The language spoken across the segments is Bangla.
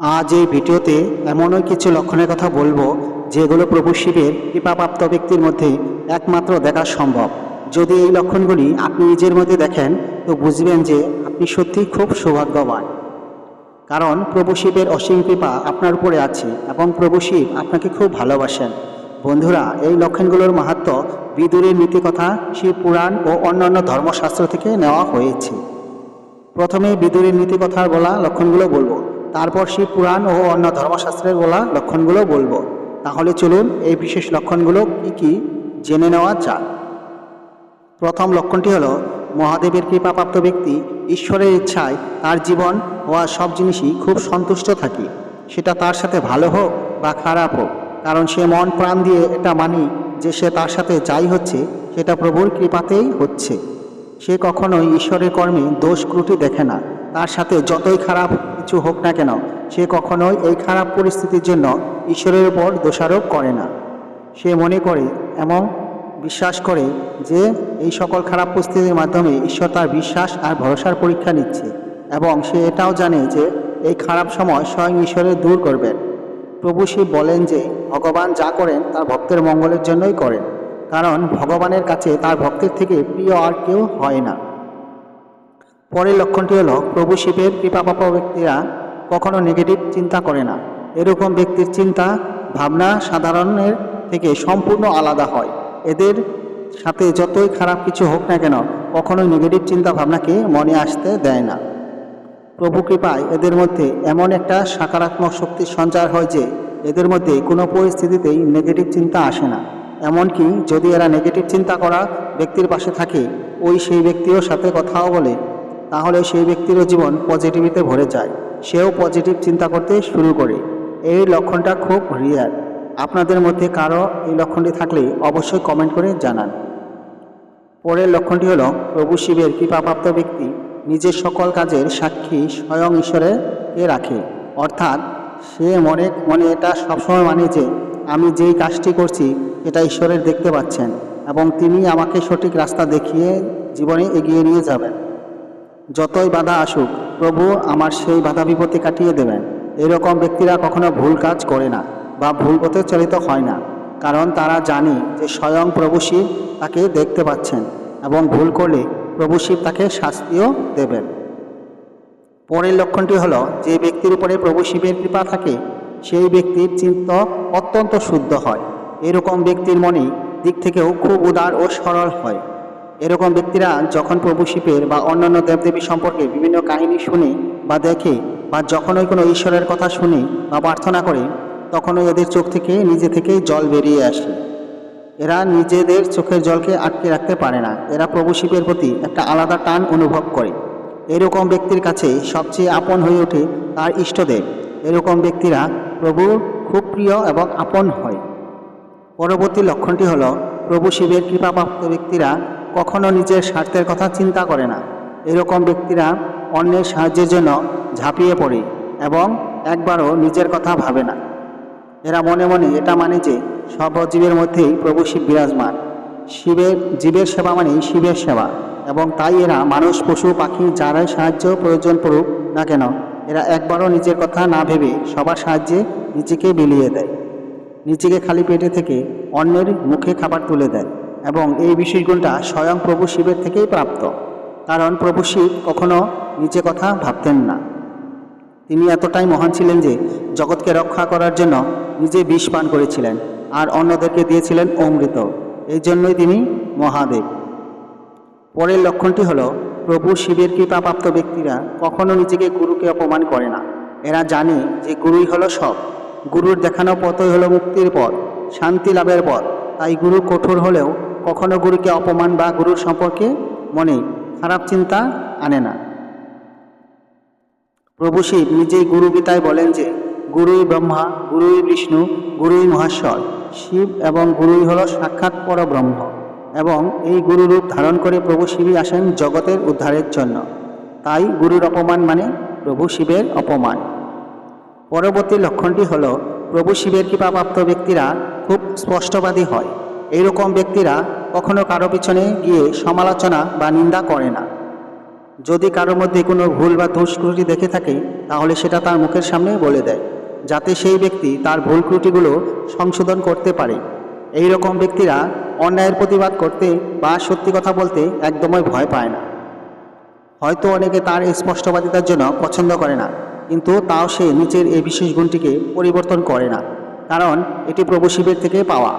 আজ এই ভিডিওতে এমনই কিছু লক্ষণের কথা বলব, যেগুলো প্রভু শিবের কৃপাপ্রাপ্ত ব্যক্তির মধ্যে একমাত্র দেখা সম্ভব। যদি এই লক্ষণগুলি আপনি নিজের মধ্যে দেখেন, তো বুঝবেন যে আপনি সত্যি খুব সৌভাগ্যবান। কারণ প্রভু শিবের অসীম কৃপা আপনার উপরে আছে এবং প্রভু শিব আপনাকে খুব ভালোবাসেন। বন্ধুরা, এই লক্ষণগুলোর মাহাত্ম বিদুরের নীতিকথা, শিব পুরাণ ও অন্যান্য ধর্মশাস্ত্র থেকে নেওয়া হয়েছে। প্রথমে বিদুরের নীতিকথার বলা লক্ষণগুলো বলব। তারপর শিব পুরাণ ও অন্য ধর্মশাস্ত্রের বলা লক্ষণগুলো বলব। তাহলে চলুন এই বিশেষ লক্ষণগুলো কি কি জেনে নেওয়া যাক। প্রথম লক্ষণটি হলো, মহাদেবের কৃপাপ্রাপ্ত ব্যক্তি ঈশ্বরের ইচ্ছায় তার জীবন হওয়া সব জিনিসই খুব সন্তুষ্ট থাকে। সেটা তার সাথে ভালো হোক বা খারাপ হোক, কারণ সে মন প্রাণ দিয়ে এটা মানি যে সে তার সাথে যাই হচ্ছে, সেটা প্রভুর কৃপাতেই হচ্ছে। সে কখনোই ঈশ্বরের কর্মে দোষ ত্রুটি দেখে না। তার সাথে যতই খারাপ কিছু হোক না কেন, সে কখনোই এই খারাপ পরিস্থিতির জন্য ঈশ্বরের উপর দোষারোপ করে না। সে মনে করে এমন বিশ্বাস করে যে এই সকল খারাপ পরিস্থিতির মাধ্যমে ঈশ্বর তার বিশ্বাস আর ভরসার পরীক্ষা নিচ্ছে এবং সে এটাও জানে যে এই খারাপ সময় স্বয়ং ঈশ্বরের দূর করবেন প্রভু শিব বলেন যে ভগবান যা করেন তার ভক্তের মঙ্গলের জন্যই করেন, কারণ ভগবানের কাছে তার ভক্তের থেকে প্রিয় আর কেউ হয় না। পরের লক্ষণটি হলো, প্রভু শিবের কৃপাপাপ ব্যক্তিরা কখনো নেগেটিভ চিন্তা করে না। এরকম ব্যক্তির চিন্তা, ভাবনা সাধারণের থেকে সম্পূর্ণ আলাদা হয়। এদের সাথে যতই খারাপ কিছু হোক না কেন, কখনোই নেগেটিভ চিন্তা ভাবনাকে মনে আসতে দেয় না। প্রভু কৃপায় এদের মধ্যে এমন একটা সকারাত্মক শক্তির সঞ্চার হয় যে, এদের মধ্যে কোনো পরিস্থিতিতেই নেগেটিভ চিন্তা আসে না। এমনকি যদি এরা নেগেটিভ চিন্তা করা ব্যক্তির পাশে থাকে, ওই সেই ব্যক্তিও সাথে কথাও বলে তাহলে সেই ব্যক্তিরও জীবন পজিটিভিতে ভরে যায়। সেও পজিটিভ চিন্তা করতে শুরু করে। এই লক্ষণটা খুব রিয়ার আপনাদের মধ্যে কারও এই লক্ষণটি থাকলে অবশ্যই কমেন্ট করে জানান। পরের লক্ষণটি হলো, প্রভু শিবের কৃপাপ্রাপ্ত ব্যক্তি নিজের সকল কাজের সাক্ষী স্বয়ং ঈশ্বরেরকে রাখে। অর্থাৎ সে মনে মনে এটা সবসময় মানে যে, আমি যেই কাজটি করছি, এটা ঈশ্বরের দেখতে পাচ্ছেন এবং তিনি আমাকে সঠিক রাস্তা দেখিয়ে জীবনে এগিয়ে নিয়ে যাবেন। যতই বাধা আসুক, প্রভু আমার সেই বাধা বিপত্তি কাটিয়ে দেবেন। এরকম ব্যক্তিরা কখনো ভুল কাজ করে না বা ভুল পথে চালিত হয় না। কারণ তারা জানে যে স্বয়ং প্রভু শিব তাকে দেখতে পাচ্ছেন এবং ভুল করলে প্রভু শিব তাকে শাস্তিও দেবেন। পরের লক্ষণটি হলো, যে ব্যক্তির উপরে প্রভু শিবের কৃপা থাকে, সেই ব্যক্তির চিত্ত অত্যন্ত শুদ্ধ হয়। এরকম ব্যক্তির মনে দিক থেকেও খুব উদার ও সরল হয়। এরকম ব্যক্তিরা যখন প্রভু শিবের বা অন্যান্য দেবদেবী সম্পর্কে বিভিন্ন কাহিনী শুনে বা দেখে বা যখনই কোনো ঈশ্বরের কথা শুনে বা প্রার্থনা করে, তখনই এদের চোখ থেকে, নিজে থেকেই জল বেরিয়ে আসে। এরা নিজেদের চোখের জলকে আটকে রাখতে পারে না। এরা প্রভু শিবের প্রতি একটা আলাদা টান অনুভব করে। এরকম ব্যক্তির কাছে সবচেয়ে আপন হয়ে ওঠে তার ইষ্টদেব। এরকম ব্যক্তিরা প্রভুর খুব প্রিয় এবং আপন হয়। পরবর্তী লক্ষণটি হল, প্রভু শিবের কৃপাপ্রাপ্ত ব্যক্তিরা কখনো নিজের স্বার্থের কথা চিন্তা করে না। এরকম ব্যক্তিরা অন্যের সাহায্যের জন্য ঝাঁপিয়ে পড়ে এবং একবারও নিজের কথা ভাবে না। এরা মনে মনে এটা মানে যে সব জীবের মধ্যেই প্রভু শিব বিরাজমান। শিবের, জীবের সেবা মানেই শিবের সেবা এবং তাই এরা মানুষ, পশু, পাখি যারাই সাহায্য প্রয়োজন পড়ুক না কেন, এরা একবারও নিজের কথা না ভেবে সবার সাহায্যে নিজেকে বিলিয়ে দেয়। নিজেকে খালি পেটে থেকে অন্যের মুখে খাবার তুলে দেয়। এবং এই বিশেষ গুণটা স্বয়ং প্রভু শিবের থেকেই প্রাপ্ত। কারণ প্রভু শিব কখনো নিজে কথা ভাবতেন না। তিনি এতটাই মহান ছিলেন যে জগৎকে রক্ষা করার জন্য নিজে বিষ পান করেছিলেন আর অন্যদেরকে দিয়েছিলেন অমৃত। এই জন্যই তিনি মহাদেব। পরের লক্ষণটি হলো, প্রভু শিবের কৃপাপ্রাপ্ত ব্যক্তিরা কখনো নিজেকে গুরুকে অপমান করে না। এরা জানে যে গুরুই হলো সব। গুরুর দেখানো পথই হলো মুক্তির পথ, শান্তি লাভের পথ। তাই গুরু কঠোর হলেও কখনো গুরুকে অপমান বা গুরুর সম্পর্কে মনে খারাপ চিন্তা আনে না। প্রভু শিব নিজেই গুরু গীতায় বলেন যে, গুরুই ব্রহ্মা, গুরুই বিষ্ণু, গুরুই মহাশ্বর, শিব এবং গুরুই হল সাক্ষাৎ পরব্রহ্ম এবং এই গুরু রূপ ধারণ করে প্রভু শিবই আসেন জগতের উদ্ধারের জন্য। তাই গুরুর অপমান মানে প্রভু শিবের অপমান। পরবর্তী লক্ষণটি হল, প্রভু শিবের কৃপাপ্রাপ্ত ব্যক্তিরা খুব স্পষ্টবাদী হয়। এইরকম ব্যক্তিরা কখনো কারও পিছনে গিয়ে সমালোচনা বা নিন্দা করে না। যদি কারোর মধ্যে কোনো ভুল বা দোষ ত্রুটি দেখে থাকে, তাহলে সেটা তার মুখের সামনে বলে দেয়, যাতে সেই ব্যক্তি তার ভুল ত্রুটিগুলো সংশোধন করতে পারে। এই রকম ব্যক্তিরা অন্যায়ের প্রতিবাদ করতে বা সত্যি কথা বলতে একদমই ভয় পায় না। হয়তো অনেকে তার স্পষ্টবাদিতার জন্য পছন্দ করে না, কিন্তু তাও সে নিচের এই বিশেষ গুণটিকে পরিবর্তন করে না। কারণ এটি প্রভু শিবের থেকে পাওয়া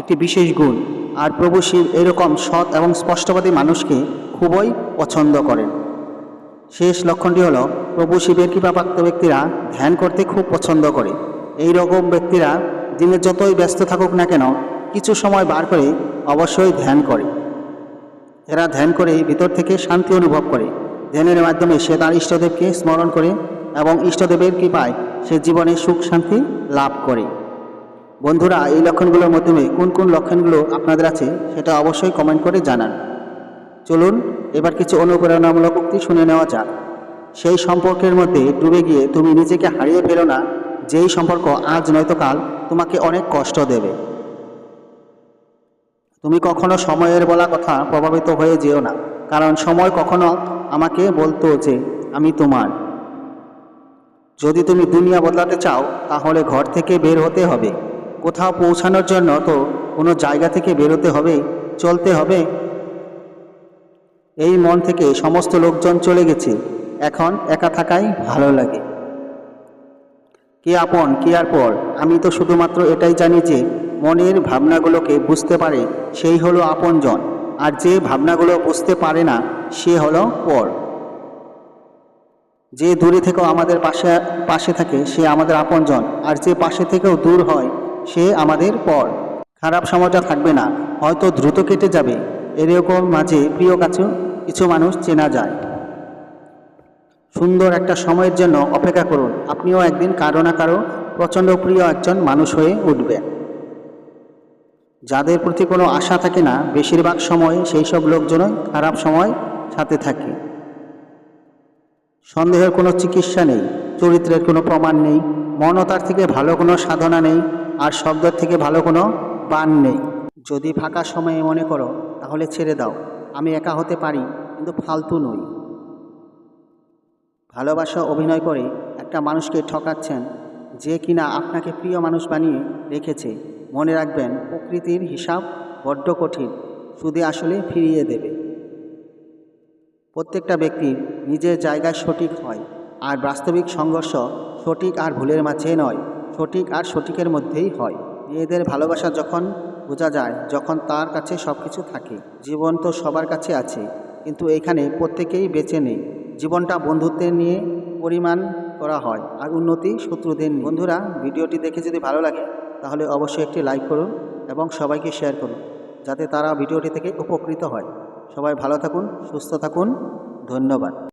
একটি বিশেষ গুণ। আর প্রভু শিব এরকম সৎ এবং স্পষ্টবাদী মানুষকে খুবই পছন্দ করেন। শেষ লক্ষণটি হলো, প্রভু শিবের কৃপাপ্রাপ্ত ব্যক্তিরা ধ্যান করতে খুব পছন্দ করে। এই রকম ব্যক্তিরা দিনে যতই ব্যস্ত থাকুক না কেন, কিছু সময় বার করে অবশ্যই ধ্যান করে। এরা ধ্যান করে ভিতর থেকে শান্তি অনুভব করে। ধ্যানের মাধ্যমে সে তার ইষ্টদেবকে স্মরণ করে এবং ইষ্টদেবের কৃপায় সে জীবনে সুখ শান্তি লাভ করে। বন্ধুরা, এই লক্ষণগুলোর মাধ্যমে কোন কোন লক্ষণগুলো আপনাদের আছে সেটা অবশ্যই কমেন্ট করে জানান। চলুন, এবার কিছু অনুপ্রেরণামূলক উক্তি শুনে নেওয়া যাক। সেই সম্পর্কের মধ্যে ডুবে গিয়ে তুমি নিজেকে হারিয়ে ফেলো না, যেই সম্পর্ক আজ নয়তো কাল তোমাকে অনেক কষ্ট দেবে। তুমি কখনো সময়ের বলা কথা প্রভাবিত হয়ে যেও না, কারণ সময় কখনো আমাকে বলতো যে, আমি তোমার। যদি তুমি দুনিয়া বদলাতে চাও, তাহলে ঘর থেকে বের হতে হবে। কোথাও পৌঁছানোর জন্য তো কোনো জায়গা থেকে বেরোতে হবে, চলতে হবে? এই মন থেকে সমস্ত লোকজন চলে গেছে। এখন একা থাকাই ভালো লাগে। কে আপন, কে আর পর? আমি তো শুধুমাত্র এটাই জানি যে মনের ভাবনাগুলোকে বুঝতে পারে, সেই হলো আপনজন। আর যে ভাবনাগুলো বুঝতে পারে না, সে হলো পর। যে দূরে থেকেও আমাদের পাশে পাশে থাকে, সে আমাদের আপনজন। আর যে পাশে থেকেও দূর হয় সে আমাদের পর। খারাপ সময়টা থাকবে না, হয়তো দ্রুত কেটে যাবে। এরকম মাঝে প্রিয় কাছেও কিছু মানুষ চেনা যায়। সুন্দর একটা সময়ের জন্য অপেক্ষা করুন। আপনিও একদিন কারও না কারও প্রচণ্ড প্রিয় একজন মানুষ হয়ে উঠবেন। যাদের প্রতি কোনো আশা থাকে না, বেশিরভাগ সময় সেই সব লোকজনই খারাপ সময় সাথে থাকে। সন্দেহের কোনো চিকিৎসা নেই, চরিত্রের কোনো প্রমাণ নেই মনতার থেকে ভালো কোনো সাধনা নেই আর শব্দের থেকে ভালো কোনো বান নেই। যদি ফাঁকা সময়ে মনে করো, তাহলে ছেড়ে দাও। আমি একা হতে পারি, কিন্তু ফালতু নই। ভালোবাসা অভিনয় করে একটা মানুষকে ঠকাচ্ছেন, যে কিনা আপনাকে প্রিয় মানুষ বানিয়ে রেখেছে। মনে রাখবেন, প্রকৃতির হিসাব বড্ড কঠিন। সুদে আসলে ফিরিয়ে দেবে। প্রত্যেকটা ব্যক্তির নিজের জায়গায় সঠিক হয়, আর বাস্তবিক সংঘর্ষ সঠিক আর ভুলের মাঝে নয়। সঠিক আর সঠিকের মধ্যেই হয়। মেয়েদের ভালোবাসা যখন বোঝা যায়, যখন তার কাছে সব কিছু থাকে, জীবন তো সবার কাছে আছে, কিন্তু এখানে প্রত্যেকেই বেঁচে নেই। জীবনটা বন্ধুত্বের নিয়ে পরিমাণ করা হয় আর উন্নতি শত্রুদের। বন্ধুরা, ভিডিওটি দেখে যদি ভালো লাগে, তাহলে অবশ্যই একটি লাইক করুন এবং সবাইকে শেয়ার করুন, যাতে তারা ভিডিওটি থেকে উপকৃত হয়। সবাই ভালো থাকুন, সুস্থ থাকুন, ধন্যবাদ।